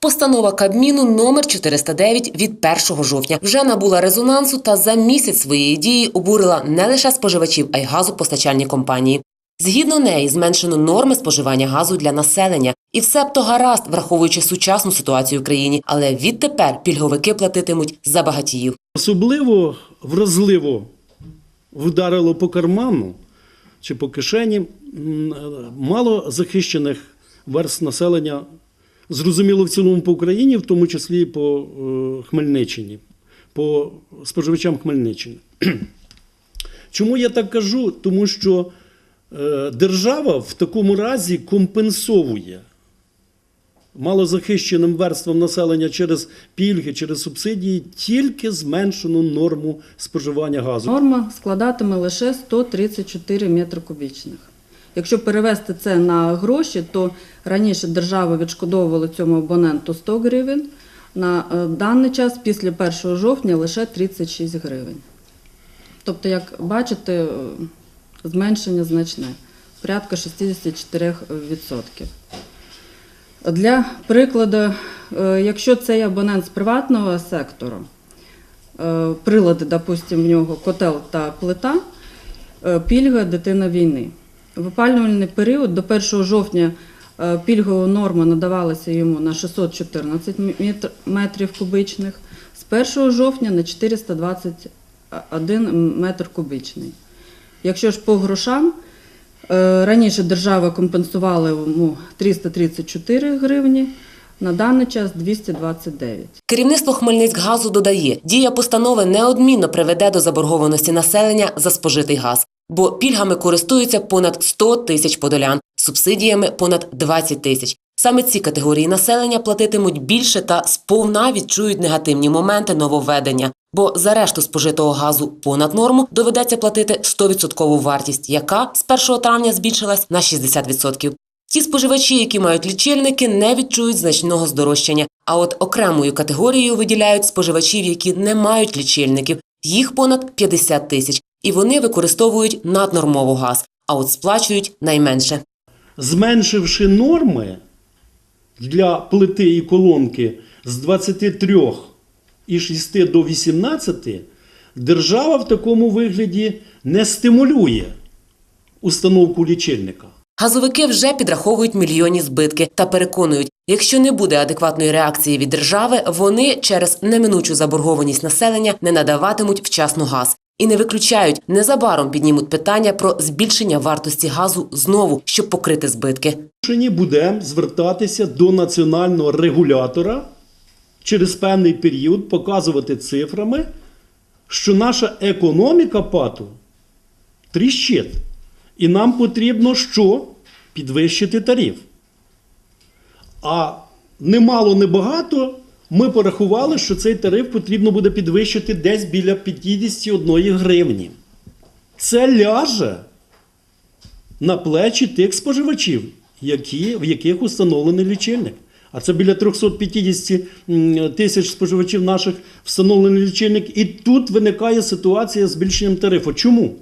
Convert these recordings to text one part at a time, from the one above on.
Постанова Кабміну номер 409 від 1 жовтня вже набула резонансу та за місяць своєї дії обурила не лише споживачів, а й газопостачальні компанії. Згідно неї, зменшено норми споживання газу для населення, і все б то гаразд, враховуючи сучасну ситуацію в країні, але відтепер пільговики платитимуть за багатіїв. Особливо вразливо вдарило по карману чи по кишені мало захищених верст населення, зрозуміло в цілому по Україні, в тому числі по е, Хмельниччині, по споживачам Хмельниччини. Чому я так кажу? Тому що е, держава в такому разі компенсовує малозахищеним верствам населення через пільги, через субсидії тільки зменшену норму споживання газу. Норма складатиме лише 134 метри кубічних. Якщо перевести це на гроші, то раніше держава відшкодовувала цьому абоненту 100 гривень. На е, даний час, після 1 жовтня, лише 36 гривень. Тобто, як бачите, е, зменшення значне, порядка 64%. Для прикладу, е, якщо цей абонент з приватного сектору, прилади, допустимо, в нього котел та плита, пільга дитина війни. В опалювальний період до 1 жовтня е, пільгова норма надавалася йому на 614 метрів кубичних, з 1 жовтня на 421 метр кубичний. Якщо ж по грошам, е, раніше держава компенсувала йому 334 гривні, на даний час 229. Керівництво Хмельницькгазу додає, дія постанови неодмінно приведе до заборгованості населення за спожитий газ, бо пільгами користуються понад 100 тисяч подолян, субсидіями понад 20 тисяч. Саме ці категорії населення платитимуть більше та сповна відчують негативні моменти нововведення, бо за решту спожитого газу понад норму доведеться платити 100% вартість, яка з 1 травня збільшилась на 60%. Ті споживачі, які мають лічильники, не відчують значного здорожчання. А от окремою категорією виділяють споживачів, які не мають лічильників. Їх понад 50 тисяч, і вони використовують наднормово газ, а от сплачують найменше. Зменшивши норми для плити і колонки з 23 і 6 до 18, держава в такому вигляді не стимулює установку лічильника. Газовики вже підраховують мільйонні збитки та переконують, якщо не буде адекватної реакції від держави, вони через неминучу заборгованість населення не надаватимуть вчасно газ. І не виключають, незабаром піднімуть питання про збільшення вартості газу знову, щоб покрити збитки. Рішення будемо звертатися до національного регулятора через певний період, показувати цифрами, що наша економіка пату тріщить. І нам потрібно що? Підвищити тариф. А немало, небагато ми порахували, що цей тариф потрібно буде підвищити десь біля 51 гривні. Це ляже на плечі тих споживачів, які, в яких установлений лічильник. А це біля 350 м, тисяч споживачів наших встановлений лічильник. І тут виникає ситуація з збільшенням тарифу. Чому?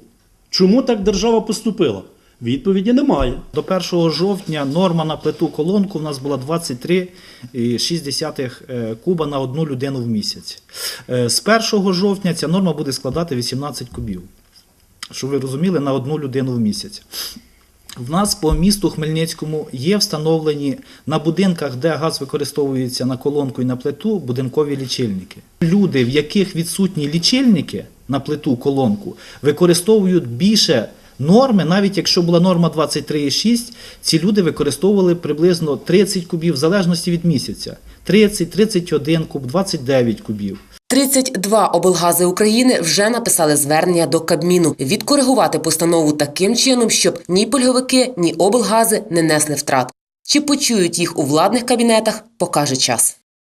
Чому так держава поступила? Відповіді немає. До 1 жовтня норма на плиту колонку в нас була 23,6 е, куба на одну людину в місяць. Е, З 1 жовтня ця норма буде складати 18 кубів. Щоб ви розуміли, на одну людину в місяць. В нас по місту Хмельницькому є встановлені на будинках, де газ використовується на колонку і на плиту, будинкові лічильники. Люди, в яких відсутні лічильники на плиту колонку, використовують більше норми, навіть якщо була норма 23,6, ці люди використовували приблизно 30 кубів в залежності від місяця. 30, 31 куб, 29 кубів. 32 облгази України вже написали звернення до Кабміну відкоригувати постанову таким чином, щоб ні пільговики, ні облгази не несли втрат. Чи почують їх у владних кабінетах, покаже час.